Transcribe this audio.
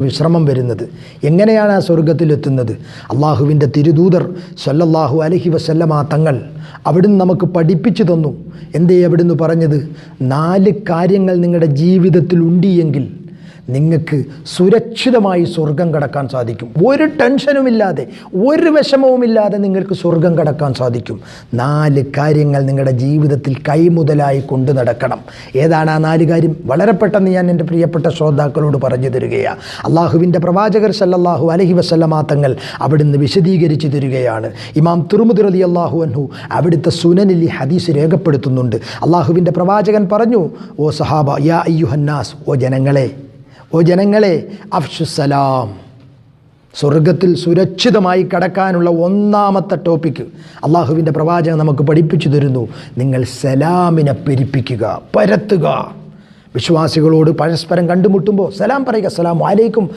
വിശ്രമം വരുന്നത്. എങ്ങനെയാണ് ആ സ്വർഗത്തിലെത്തുന്നത് അള്ളാഹുവിന്റെ തിരുദൂതർ സല്ലല്ലാഹു അലഹി വസല്ലമ തങ്ങൾ അവിടുന്ന് നമുക്ക് പഠിപ്പിച്ചു തന്നു. എന്തേ അവിടുന്ന് പറഞ്ഞത്? നാല് കാര്യങ്ങൾ നിങ്ങളുടെ ജീവിതത്തിൽ ഉണ്ടിയെങ്കിൽ നിങ്ങൾക്ക് സുരക്ഷിതമായി സ്വർഗം കടക്കാൻ സാധിക്കും. ഒരു ടെൻഷനുമില്ലാതെ ഒരു വിഷമവുമില്ലാതെ നിങ്ങൾക്ക് സ്വർഗം കടക്കാൻ സാധിക്കും. നാല് കാര്യങ്ങൾ നിങ്ങളുടെ ജീവിതത്തിൽ കൈമുതലായി കൊണ്ടു നടക്കണം. ഏതാണ് ആ നാല് കാര്യം? വളരെ പെട്ടെന്ന് ഞാൻ എന്റെ പ്രിയപ്പെട്ട ശ്രോതാക്കളോട് പറഞ്ഞു തരികയാണ് അള്ളാഹുവിന്റെ പ്രവാചകർ സല്ലല്ലാഹു അലഹി വസല്ലമാ തങ്ങൾ അവിടുന്ന് വിശദീകരിച്ചു തരികയാണ്. ഇമാം തുറുമുദ് അലി അള്ളാഹു അൻഹു അവിടുത്തെ സുനനിൽ ഈ ഹദീസ് രേഖപ്പെടുത്തുന്നുണ്ട്. അള്ളാഹുവിന്റെ പ്രവാചകൻ പറഞ്ഞു ഓ സഹാബ യാ അയ്യുഹന്നാസ് ഓ ജനങ്ങളെ ഓ ജനങ്ങളെ അഫ്ഷുസലാം സ്വർഗത്തിൽ സുരക്ഷിതമായി കടക്കാനുള്ള ഒന്നാമത്തെ ടോപ്പിക്ക് അള്ളാഹുവിന്റെ പ്രവാചകൻ നമുക്ക് പഠിപ്പിച്ചു തരുന്നു. നിങ്ങൾ സലാമിനെ പെരിപ്പിക്കുക പരത്തുക. വിശ്വാസികളോട് പരസ്പരം കണ്ടുമുട്ടുമ്പോൾ സലാം പറയുക സലാം അലൈക്കും